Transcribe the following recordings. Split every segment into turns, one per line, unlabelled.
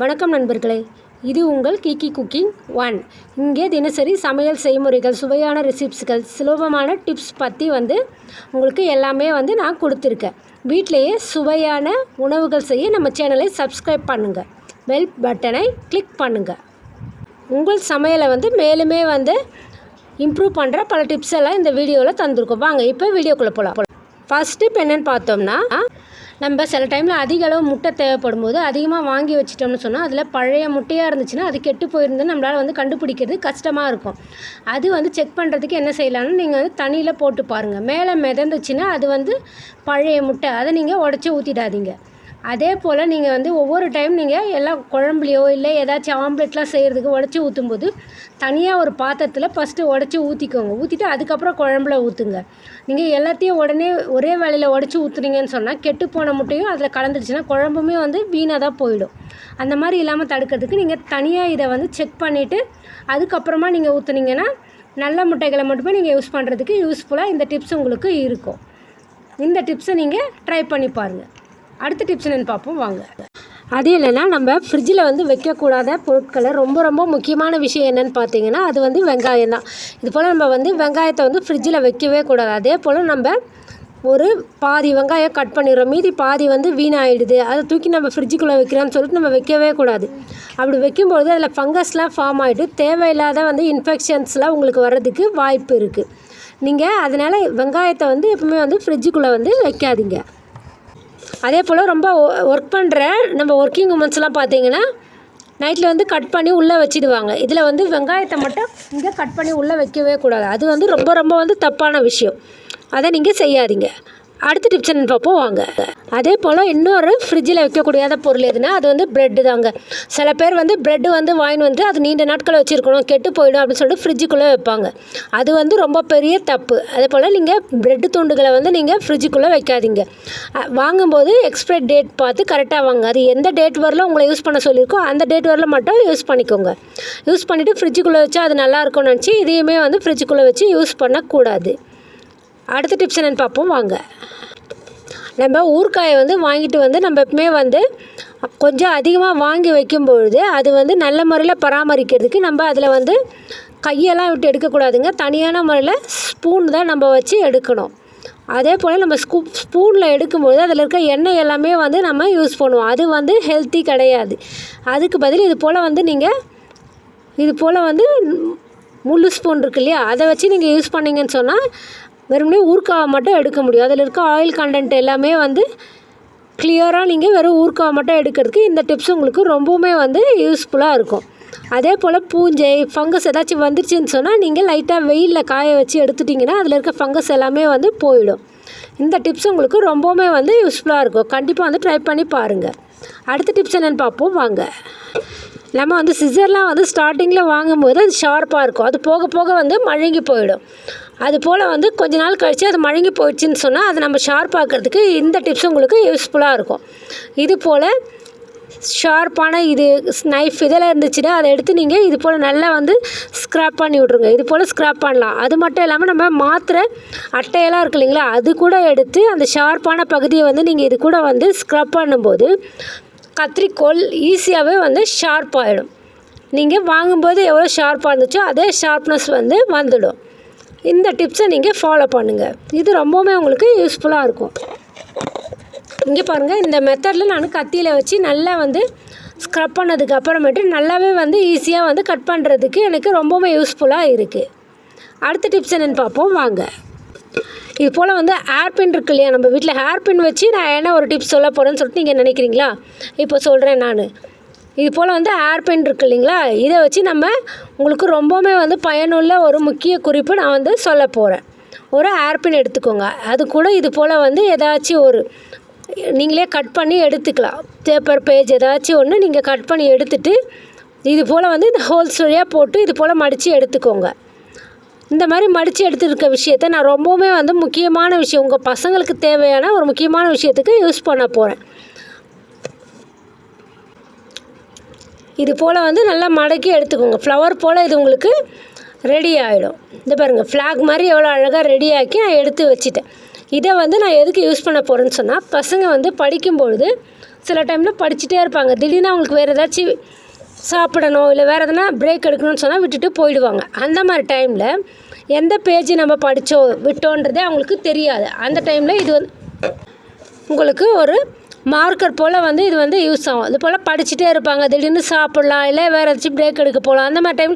வணக்கம் நண்பர்களே. இது உங்கள் கிக்கி குக்கிங் ஒன். இங்கே தினசரி சமையல் செய்முறைகள் சுவையான ரெசிப்ஸ்கள் சுலபமான டிப்ஸ் பற்றி வந்து உங்களுக்கு எல்லாமே வந்து நான் கொடுத்துருக்கேன். வீட்டிலையே சுவையான உணவுகள் செய்ய நம்ம சேனலை சப்ஸ்கிரைப் பண்ணுங்கள் பெல் பட்டனை கிளிக் பண்ணுங்கள் உங்கள் சமையலை வந்து மேலுமே வந்து இம்ப்ரூவ் பண்ணுற பல டிப்ஸ் எல்லாம் இந்த வீடியோவில் தந்திருக்கோம். வாங்க இப்போ வீடியோக்குள்ளே போகலாம் ஃபஸ்ட் டிப் என்னென்னு பார்த்தோம்னா நம்ம சில டைமில் அதிக அளவு முட்டை தேவைப்படும் போது அதிகமாக வாங்கி வச்சிட்டோம்னு சொன்னால் அதில் பழைய முட்டையாக இருந்துச்சுன்னா அது கெட்டு போயிருந்தது நம்மளால் வந்து கண்டுபிடிக்கிறது கஷ்டமாக இருக்கும். அது வந்து செக் பண்ணுறதுக்கு என்ன செய்யலாம்னு நீங்கள் வந்து தண்ணியில் போட்டு பாருங்கள் மேலே மிதந்துச்சுன்னா அது வந்து பழைய முட்டை. அதை நீங்கள் உடச்சி ஊற்றிடாதீங்க அதே போல் நீங்கள் வந்து ஒவ்வொரு டைம் நீங்கள் எல்லாம் குழம்புலையோ இல்லை ஏதாச்சும் ஆம்லெட்லாம் செய்கிறதுக்கு உடச்சி ஊற்றும்போது தனியாக ஒரு பாத்திரத்தில் ஃபஸ்ட்டு உடச்சி ஊற்றிக்கோங்க ஊற்றிட்டு அதுக்கப்புறம் குழம்புல ஊற்றுங்க நீங்கள் எல்லாத்தையும் உடனே ஒரே வேலையில் உடச்சி ஊற்றுனீங்கன்னு சொன்னால் கெட்டு போன முட்டையும் அதில் கலந்துருச்சுன்னா குழம்புமே வந்து வீணாக தான் போயிடும். அந்த மாதிரி இல்லாமல் தடுக்கிறதுக்கு நீங்கள் தனியாக இதை வந்து செக் பண்ணிவிட்டு அதுக்கப்புறமா நீங்கள் ஊற்றுனீங்கன்னா நல்ல முட்டைகளை மட்டுமே நீங்கள் யூஸ் பண்ணுறதுக்கு யூஸ்ஃபுல்லாக இந்த டிப்ஸ் உங்களுக்கு இருக்கும். இந்த டிப்ஸை நீங்கள் ட்ரை பண்ணி பாருங்கள் அடுத்த டிப்ஸ் என்னென்னு பார்ப்போம் வாங்க. அது இல்லைன்னா நம்ம ஃப்ரிட்ஜில் வந்து வைக்கக்கூடாத பொருட்களை ரொம்ப ரொம்ப முக்கியமான விஷயம் என்னென்னு பார்த்தீங்கன்னா அது வந்து வெங்காயம் தான். இது போல் நம்ம வந்து வெங்காயத்தை வந்து ஃப்ரிட்ஜில் வைக்கவே கூடாது. அதே போல் நம்ம ஒரு பாதி வெங்காயம் கட் பண்ணிடுறோம். மீதி பாதி வந்து வீணாயிடுது. அதை தூக்கி நம்ம ஃப்ரிட்ஜுக்குள்ளே வைக்கிறோம்னு சொல்லிட்டு நம்ம வைக்கவே கூடாது. அப்படி வைக்கும்பொழுது அதில் ஃபங்கஸ்லாம் ஃபார்ம் ஆகிட்டு தேவையில்லாத வந்து இன்ஃபெக்ஷன்ஸ்லாம் உங்களுக்கு வர்றதுக்கு வாய்ப்பு இருக்குது நீங்கள் அதனால் வெங்காயத்தை வந்து எப்பவுமே வந்து ஃப்ரிட்ஜுக்குள்ளே வந்து வைக்காதீங்க. அதே போல் ரொம்ப ஒர்க் பண்ணுற நம்ம ஒர்க்கிங் உமன்ஸ்லாம் பார்த்தீங்கன்னா நைட்டில் வந்து கட் பண்ணி உள்ளே வச்சிடுவாங்க. இதில் வந்து வெங்காயத்தை மட்டும் இங்கே கட் பண்ணி உள்ளே வைக்கவே கூடாது. அது வந்து ரொம்ப ரொம்ப வந்து தப்பான விஷயம். அதை நீங்கள் செய்யாதீங்க. அடுத்த டிப்ஸ் என்னன்னு பார்ப்போம் வாங்க. அதே போல் இன்னொரு ஃப்ரிட்ஜில் வைக்கக்கூடியாத பொருள் எதுனா அது வந்து ப்ரெட்டு தாங்க. சில பேர் வந்து ப்ரெட்டு வந்து வாங்கின்னு வந்து அது நீண்ட நாட்களை வச்சுருக்கணும் கெட்டு போயிடும் அப்படின்னு சொல்லிட்டு ஃப்ரிட்ஜுக்குள்ளே வைப்பாங்க. அது வந்து ரொம்ப பெரிய தப்பு. அதே போல் நீங்கள் ப்ரெட்டு துண்டுகளை வந்து நீங்கள் ஃப்ரிட்ஜுக்குள்ளே வைக்காதீங்க. வாங்கும்போது எக்ஸ்பைரி டேட் பார்த்து கரெக்டாக வாங்க அது எந்த டேட் வரல உங்களை யூஸ் பண்ண சொல்லியிருக்கோ அந்த டேட் வரல மட்டும் யூஸ் பண்ணிக்கோங்க. யூஸ் பண்ணிவிட்டு ஃப்ரிட்ஜுக்குள்ளே வச்சா அது நல்லாயிருக்கும்னு நினச்சி இதையுமே வந்து ஃப்ரிட்ஜுக்குள்ளே வச்சு யூஸ் பண்ணக்கூடாது. அடுத்த டிப்ஸ் என்னென்னு பார்ப்போம் வாங்க. நம்ம ஊறுகாயை வந்து வாங்கிட்டு வந்து நம்ம எப்பவுமே வந்து கொஞ்சம் அதிகமாக வாங்கி வைக்கும்பொழுது அது வந்து நல்ல முறையில் பராமரிக்கிறதுக்கு நம்ம அதில் வந்து கையெல்லாம் விட்டு எடுக்கக்கூடாதுங்க. தனியான முறையில் ஸ்பூன் தான் நம்ம வச்சு எடுக்கணும். அதே போல் நம்ம ஸ்கூ ஸ்பூனில் எடுக்கும்போது அதில் இருக்க எண்ணெய் எல்லாமே வந்து நம்ம யூஸ் பண்ணுவோம். அது வந்து ஹெல்த்தி கிடையாது. அதுக்கு பதில் இது போல் வந்து நீங்கள் இது போல் வந்து முள்ளு ஸ்பூன் இருக்கு இல்லையா? அதை வச்சு நீங்கள் யூஸ் பண்ணிங்கன்னு சொன்னால் வெறுமனே ஊறுகாவை மட்டும் எடுக்க முடியும். அதில் இருக்க ஆயில் கண்டென்ட் எல்லாமே வந்து கிளியராக நீங்கள் வெறும் ஊறுகாவை மட்டும் எடுக்கிறதுக்கு இந்த டிப்ஸ் உங்களுக்கு ரொம்பவுமே வந்து யூஸ்ஃபுல்லாக இருக்கும். அதே போல் பூஞ்சை ஃபங்கஸ் ஏதாச்சும் வந்துருச்சுன்னு சொன்னால் நீங்கள் லைட்டாக வெயிலில் காய வச்சு எடுத்துட்டிங்கன்னா அதில் இருக்க ஃபங்கஸ் எல்லாமே வந்து போயிடும். இந்த டிப்ஸ் உங்களுக்கு ரொம்பவுமே வந்து யூஸ்ஃபுல்லாக இருக்கும். கண்டிப்பாக வந்து ட்ரை பண்ணி பாருங்கள் அடுத்த டிப்ஸ் என்னென்னு பார்ப்போம். வாங்க. நம்ம வந்து சிசர்லாம் வந்து ஸ்டார்டிங்கில் வாங்கும்போது அது ஷார்ப்பாக இருக்கும். அது போக போக வந்து மழுங்கி போயிடும். அது போல் வந்து கொஞ்ச நாள் கழித்து அது மழுங்கி போயிடுச்சுன்னு சொன்னால் அதை நம்ம ஷார்ப் ஆக்கிறதுக்கு இந்த டிப்ஸ் உங்களுக்கு யூஸ்ஃபுல்லாக இருக்கும். இது போல் ஷார்ப்பான இது நைஃப் இதெல்லாம் இருந்துச்சுன்னா அதை எடுத்து நீங்கள் இது போல் நல்லா வந்து ஸ்க்ராப் பண்ணி விட்ருங்க இது போல் ஸ்க்ராப் பண்ணலாம். அது மட்டும் இல்லாமல் நம்ம மாத்திரை அட்டையெல்லாம் இருக்கு இல்லைங்களா அது கூட எடுத்து அந்த ஷார்ப்பான பகுதியை வந்து நீங்கள் இது கூட வந்து ஸ்க்ரப் பண்ணும்போது கத்திரிக்கோல் ஈஸியாகவே வந்து ஷார்ப் ஆகிடும் நீங்கள் வாங்கும்போது எவ்வளோ ஷார்ப்பாக இருந்துச்சோ அதே ஷார்ப்னஸ் வந்து வந்துடும். இந்த டிப்ஸை நீங்கள் ஃபாலோ பண்ணுங்கள் இது ரொம்பவுமே உங்களுக்கு யூஸ்ஃபுல்லாக இருக்கும். இங்கே பாருங்கள் இந்த மெத்தடில் நான் கத்தியில் வச்சு நல்லா வந்து ஸ்க்ரப் பண்ணதுக்கு அப்புறமேட்டு நல்லாவே வந்து ஈஸியாக வந்து கட் பண்ணுறதுக்கு எனக்கு ரொம்பவுமே யூஸ்ஃபுல்லாக இருக்குது அடுத்த டிப்ஸ் என்னென்னு பார்ப்போம் வாங்க. இது போல் வந்து ஹேர் பின் இருக்கு இல்லையா? நம்ம வீட்டில் ஹேர் பின் வச்சு நான் என்ன ஒரு டிப்ஸ் சொல்ல போகிறேன்னு சொல்லிட்டு நீங்கள் நினைக்கிறீங்களா? இப்போ சொல்கிறேன் நான். இது போல் வந்து ஹேர் பின் இருக்கு இல்லைங்களா? இதை வச்சு நம்ம உங்களுக்கு ரொம்பவுமே வந்து பயனுள்ள ஒரு முக்கிய குறிப்பு நான் வந்து சொல்ல போகிறேன் ஒரு ஹேர் பின் எடுத்துக்கோங்க. அது கூட இது போல் வந்து ஏதாச்சும் ஒரு நீங்களே கட் பண்ணி எடுத்துக்கலாம். பேப்பர் பேஜ் ஏதாச்சும் ஒன்று நீங்கள் கட் பண்ணி எடுத்துட்டு இது போல் வந்து இந்த ஹோல்ஸ் வழியாக போட்டு இது போல் மடித்து எடுத்துக்கோங்க. இந்த மாதிரி மடித்து எடுத்துருக்க விஷயத்த நான் ரொம்பவுமே வந்து முக்கியமான விஷயம் உங்கள் பசங்களுக்கு தேவையான ஒரு முக்கியமான விஷயத்துக்கு யூஸ் பண்ண போகிறேன் இது போல் வந்து நல்லா மடக்கி எடுத்துக்கோங்க. ஃப்ளவர் போல் இது உங்களுக்கு ரெடி ஆகிடும் இந்த பாருங்கள் ஃப்ளாக் மாதிரி எவ்வளோ அழகாக ரெடி ஆக்கி நான் எடுத்து வச்சுட்டேன். இதை வந்து நான் எதுக்கு யூஸ் பண்ண போகிறேன்னு சொன்னால் பசங்க வந்து படிக்கும்பொழுது சில டைமில் படிச்சுட்டே இருப்பாங்க. திடீர்னு அவங்களுக்கு வேறு ஏதாச்சும் சாப்பிடணும் இல்லை வேறு எதனா பிரேக் எடுக்கணும்னு சொன்னால் விட்டுட்டு போயிடுவாங்க. அந்த மாதிரி டைமில் எந்த பேஜ் நம்ம படித்தோம் விட்டோன்றதே அவங்களுக்கு தெரியாது. அந்த டைமில் இது வந்து உங்களுக்கு ஒரு மார்க்கர் போல் வந்து இது வந்து யூஸ் ஆகும். இது போல் படிச்சுட்டே இருப்பாங்க. திடீர்னு சாப்பிட்லாம் இல்லை வேறு ஏதாச்சும் பிரேக் எடுக்க போகலாம் அந்த மாதிரி டைம்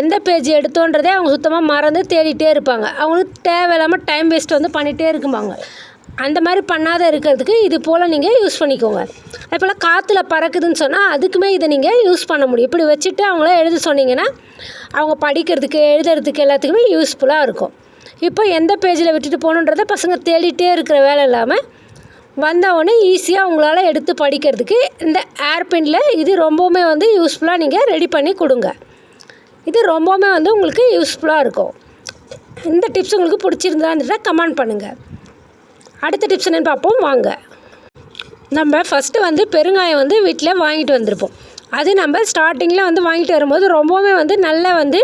எந்த பேஜ் எடுத்தோன்றதே அவங்க சுத்தமாக மறந்து தேடிட்டே இருப்பாங்க. அவங்களுக்கு தேவையில்லாமல் டைம் வேஸ்ட் வந்து பண்ணிகிட்டே இருக்குமாங்க அந்த மாதிரி பண்ணாத இருக்கிறதுக்கு இது போல் நீங்கள் யூஸ் பண்ணிக்கோங்க. அது போல் காற்றுல பறக்குதுன்னு சொன்னால் அதுக்குமே இதை நீங்கள் யூஸ் பண்ண முடியும். இப்படி வச்சுட்டு அவங்கள எழுத சொன்னீங்கன்னா அவங்க படிக்கிறதுக்கு எழுதுறதுக்கு எல்லாத்துக்குமே யூஸ்ஃபுல்லாக இருக்கும். இப்போ எந்த பேஜில் விட்டுட்டு போகணுன்றதை பசங்க தேடிட்டே இருக்கிற வேலை இல்லாமல் வந்தவொடனே ஈஸியாக உங்களால் எடுத்து படிக்கிறதுக்கு இந்த ஏர்பெனில் இது ரொம்பவுமே வந்து யூஸ்ஃபுல்லாக நீங்கள் ரெடி பண்ணி கொடுங்க. இது ரொம்பவுமே வந்து உங்களுக்கு யூஸ்ஃபுல்லாக இருக்கும். இந்த டிப்ஸ் உங்களுக்கு பிடிச்சிருந்தான்னு கமெண்ட் பண்ணுங்கள் அடுத்த டிப்ஸ் என்னென்னு பார்ப்போம். வாங்க. நம்ம ஃபஸ்ட்டு வந்து பெருங்காயம் வந்து வீட்டில் வாங்கிட்டு வந்திருப்போம். அது நம்ம ஸ்டார்டிங்கில் வந்து வாங்கிட்டு வரும்போது ரொம்பவுமே வந்து நல்லா வந்து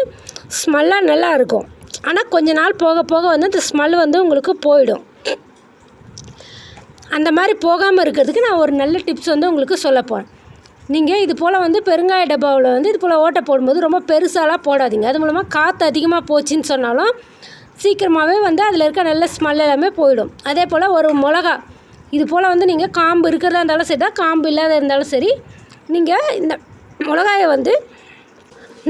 ஸ்மெல்லாக நல்லா இருக்கும். ஆனால் கொஞ்ச நாள் போக போக வந்து அந்த ஸ்மெல் வந்து உங்களுக்கு போயிடும். அந்த மாதிரி போகாமல் இருக்கிறதுக்கு நான் ஒரு நல்ல டிப்ஸ் வந்து உங்களுக்கு சொல்ல போகிறேன் நீங்கள் இது போல் வந்து பெருங்காய டப்பாவில் வந்து இது போல் ஓட்டை போடும்போது ரொம்ப பெருசாலாம் போடாதீங்க. அது மூலமாக காற்று அதிகமாக போச்சுன்னு சொன்னாலும் சீக்கிரமாகவே வந்து அதில் இருக்க நல்ல ஸ்மெல் எல்லாமே போயிடும். அதே போல் ஒரு மிளகா இது போல் வந்து நீங்கள் காம்பு இருக்கிறதா இருந்தாலும் சரி தான் காம்பு இல்லாத இருந்தாலும் சரி நீங்கள் இந்த மிளகாயை வந்து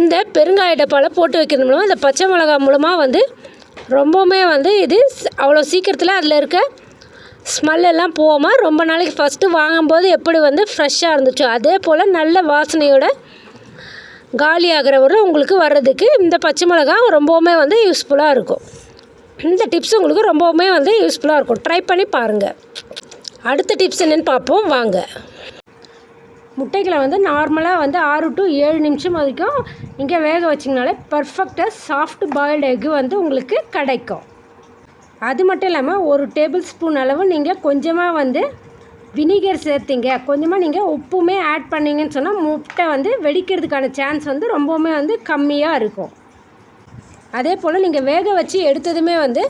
இந்த பெருங்காய டப்பாவில் போட்டு வைக்கிறது மூலமாக இந்த பச்சை மிளகா மூலமாக வந்து ரொம்பவுமே வந்து இது அவ்வளோ சீக்கிரத்தில் அதில் இருக்க ஸ்மெல் எல்லாம் போகாமல் ரொம்ப நாளைக்கு ஃபஸ்ட்டு வாங்கும்போது எப்படி வந்து ஃப்ரெஷ்ஷாக இருந்துச்சோ அதே போல் நல்ல வாசனையோட காலி ஆகிறவரை உங்களுக்கு வர்றதுக்கு இந்த பச்சை மிளகா ரொம்பவுமே வந்து யூஸ்ஃபுல்லாக இருக்கும். இந்த டிப்ஸ் உங்களுக்கு ரொம்பவுமே வந்து யூஸ்ஃபுல்லாக இருக்கும். ட்ரை பண்ணி பாருங்கள் அடுத்த டிப்ஸ் என்னென்னு பார்ப்போம். வாங்க. முட்டைகளை வந்து நார்மலாக வந்து ஆறு டு ஏழு நிமிஷம் வரைக்கும் இங்கே வேக வச்சிங்கனாலே பர்ஃபெக்டாக சாஃப்ட் பாயில்டு எக்கு வந்து உங்களுக்கு கிடைக்கும். அது மட்டும் இல்லாமல் ஒரு டேபிள் ஸ்பூன் அளவு நீங்கள் கொஞ்சமாக வந்து வினிகர் சேர்த்திங்க. கொஞ்சமாக நீங்கள் உப்புமே ஆட் பண்ணிங்கன்னு சொன்னால் முட்டை வந்து வெடிக்கிறதுக்கான சான்ஸ் வந்து ரொம்பவுமே வந்து கம்மியாக இருக்கும். அதே போல் நீங்கள் வேக வச்சு எடுத்ததுமே வந்து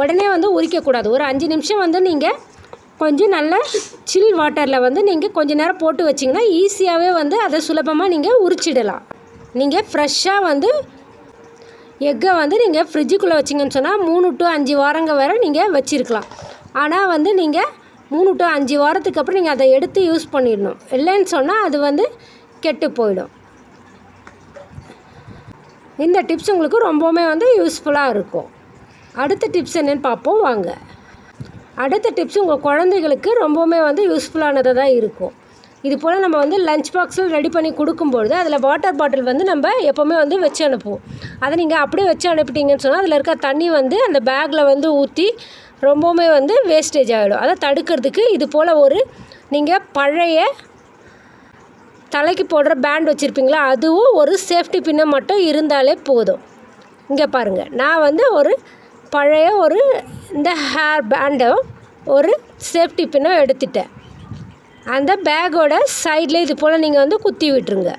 உடனே வந்து உரிக்கக்கூடாது. ஒரு அஞ்சு நிமிஷம் வந்து நீங்கள் கொஞ்சம் நல்ல சில் வாட்டரில் வந்து நீங்கள் கொஞ்ச நேரம் போட்டு வச்சிங்கன்னா ஈஸியாகவே வந்து அதை சுலபமாக நீங்கள் உரிச்சிடலாம். நீங்கள் ஃப்ரெஷ்ஷாக வந்து எக்கை வந்து நீங்கள் ஃப்ரிட்ஜுக்குள்ளே வச்சிங்கன்னு சொன்னால் மூணு டு அஞ்சு வாரங்க வரை நீங்கள் வச்சுருக்கலாம். ஆனால் வந்து நீங்கள் மூணு டு அஞ்சு வாரத்துக்கு அப்புறம் நீங்கள் அதை எடுத்து யூஸ் பண்ணிடணும். இல்லைன்னு சொன்னால் அது வந்து கெட்டு போயிடும். இந்த டிப்ஸ் உங்களுக்கு ரொம்பவுமே வந்து யூஸ்ஃபுல்லாக இருக்கும். அடுத்த டிப்ஸ் என்னென்னு பார்ப்போம் வாங்க. அடுத்த டிப்ஸ் உங்கள் குழந்தைகளுக்கு ரொம்பவுமே வந்து யூஸ்ஃபுல்லானதாக தான் இருக்கும். இது போல் நம்ம வந்து லஞ்ச் பாக்ஸில் ரெடி பண்ணி கொடுக்கும்பொழுது அதில் வாட்டர் பாட்டில் வந்து நம்ம எப்போவுமே வந்து வச்சு அனுப்புவோம். அதை நீங்கள் அப்படியே வச்சு அனுப்பிட்டீங்கன்னு சொன்னால் அதில் இருக்க தண்ணி வந்து அந்த பேக்கில் வந்து ஊற்றி ரொம்பவுமே வந்து வேஸ்டேஜ் ஆகிடும் அதை தடுக்கிறதுக்கு இது போல் ஒரு நீங்கள் பழைய தலைக்கு போடுற பேண்ட் வச்சுருப்பீங்களா? அதுவும் ஒரு சேஃப்டி பின்னை மட்டும் இருந்தாலே போதும். இங்கே பாருங்கள் நான் வந்து ஒரு பழைய ஒரு இந்த ஹேர் பேண்டும் ஒரு சேஃப்டி பின்னும் எடுத்துட்டேன். அந்த பேக்கோட சைடில் இது போல் நீங்கள் வந்து குத்தி விட்டுருங்க.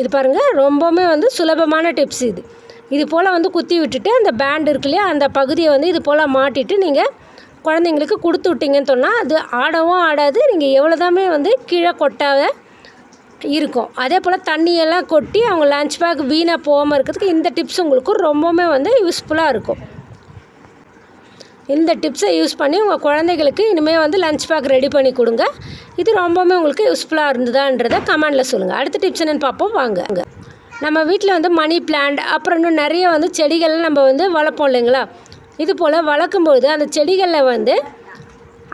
இது பாருங்கள் ரொம்பவுமே வந்து சுலபமான டிப்ஸ் இது. இது போல் வந்து குத்தி விட்டுட்டு அந்த பேண்ட் இருக்கு இல்லையா அந்த பகுதியை வந்து இது போல் மாட்டிட்டு நீங்கள் குழந்தைங்களுக்கு கொடுத்து விட்டீங்கன்னு சொன்னால் அது ஆடவும் ஆடாது நீங்கள் எவ்வளோதாமே வந்து கீழே கொட்டாத இருக்கும். அதே போல் தண்ணியெல்லாம் கொட்டி அவங்க லஞ்ச் பேக் வீணாக போகாமல் இருக்கிறதுக்கு இந்த டிப்ஸ் உங்களுக்கு ரொம்பவுமே வந்து யூஸ்ஃபுல்லாக இருக்கும். இந்த டிப்ஸை யூஸ் பண்ணி உங்கள் குழந்தைகளுக்கு இனிமேல் வந்து லஞ்ச் பேக் ரெடி பண்ணி கொடுங்க. இது ரொம்பவுமே உங்களுக்கு யூஸ்ஃபுல்லாக இருந்ததான்றதை கமெண்டில் சொல்லுங்கள் அடுத்த டிப்ஸ் என்னென்னு பார்ப்போம். வாங்க. நம்ம வீட்டில் வந்து மணி பிளான்ட் அப்புறம் இன்னும் நிறைய வந்து செடிகள்லாம் நம்ம வந்து வளர்ப்போம் இல்லைங்களா? இது போல் வளர்க்கும்போது அந்த செடிகளில் வந்து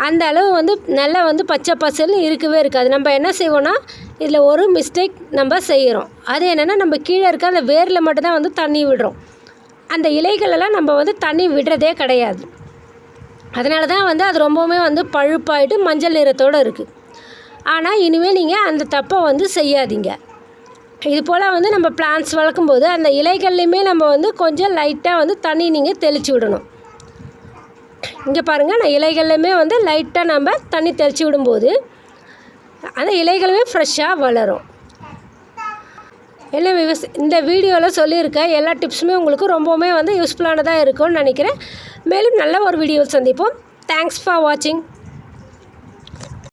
அந்த அளவு வந்து நல்லா வந்து பச்சை பசல்னு இருக்கவே இருக்காது. நம்ம என்ன செய்வோன்னா இதில் ஒரு மிஸ்டேக் நம்ம செய்கிறோம் அது என்னென்னா நம்ம கீழே இருக்க அந்த வேரில் மட்டும்தான் வந்து தண்ணி விடுறோம். அந்த இலைகளெல்லாம் நம்ம வந்து தண்ணி விடுறதே கிடையாது. அதனால தான் வந்து அது ரொம்பவுமே வந்து பழுப்பாயிட்டு மஞ்சள் நிறத்தோடு இருக்குது ஆனால் இனிமேல் நீங்கள் அந்த தப்பை வந்து செய்யாதீங்க. இது போல் வந்து நம்ம பிளான்ஸ் வளர்க்கும்போது அந்த இலைகள்லையுமே நம்ம வந்து கொஞ்சம் லைட்டாக வந்து தண்ணி நீங்கள் தெளித்து விடணும். இங்கே பாருங்கள் நான் இலைகள்லையுமே வந்து லைட்டாக நம்ம தண்ணி தெளித்து விடும்போது அந்த இலைகளுமே ஃப்ரெஷ்ஷாக வளரும். என்ன விவஸ் இந்த வீடியோவில் சொல்லியிருக்க எல்லா டிப்ஸுமே உங்களுக்கு ரொம்பவுமே வந்து யூஸ்ஃபுல்லானதாக இருக்கும்னு நினைக்கிறேன். மேலும் நல்ல ஒரு வீடியோவில் சந்திப்போம். தேங்க்ஸ் ஃபார் வாட்சிங்